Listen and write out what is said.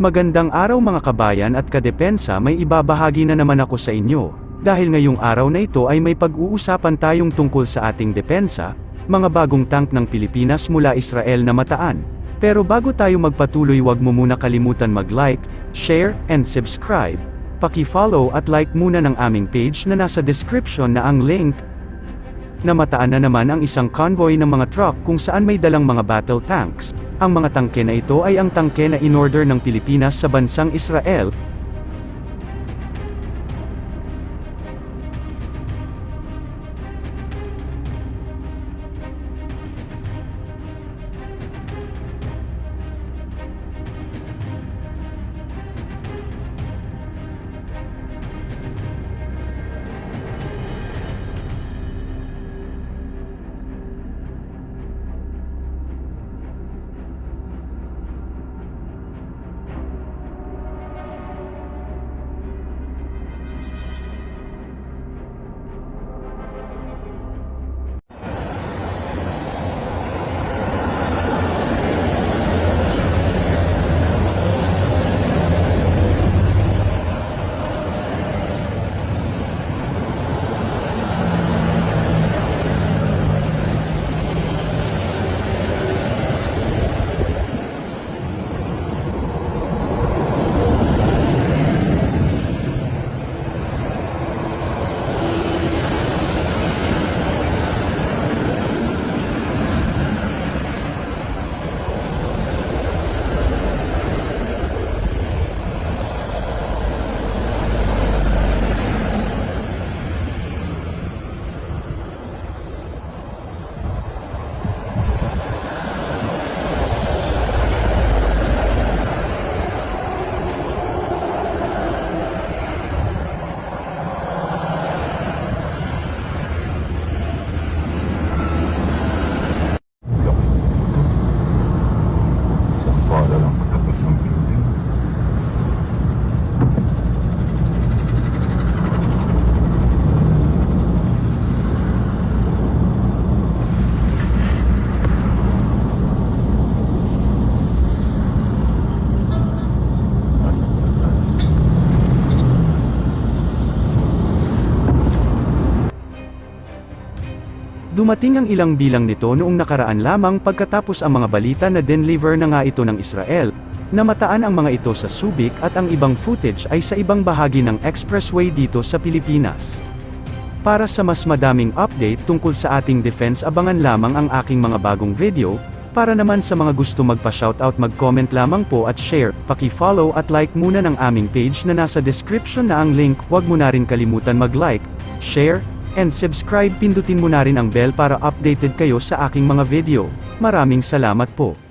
Magandang araw mga kabayan at kadepensa may ibabahagi na naman ako sa inyo. Dahil ngayong araw na ito ay may pag-uusapan tayong tungkol sa ating depensa, mga bagong tank ng Pilipinas mula Israel na mataan. Pero bago tayo magpatuloy wag mo muna kalimutan mag-like, share, and subscribe. Paki-follow at like muna ng aming page na nasa description na ang link. Namataan na naman ang isang convoy ng mga truck kung saan may dalang mga battle tanks. Ang mga tangke na ito ay ang tangke na inorder ng Pilipinas sa bansang Israel, Dumating ang ilang bilang nito noong nakaraan lamang pagkatapos ang mga balita na denliver na nga ito ng Israel, namataan ang mga ito sa Subic at ang ibang footage ay sa ibang bahagi ng expressway dito sa Pilipinas. Para sa mas madaming update tungkol sa ating defense abangan lamang ang aking mga bagong video, para naman sa mga gusto magpa-shoutout mag-comment lamang po at share, paki-follow at like muna ng aming page na nasa description na ang link, huwag mo na rin kalimutan mag-like, share, and subscribe pindutin mo na rin ang bell para updated kayo sa aking mga video. Maraming salamat po.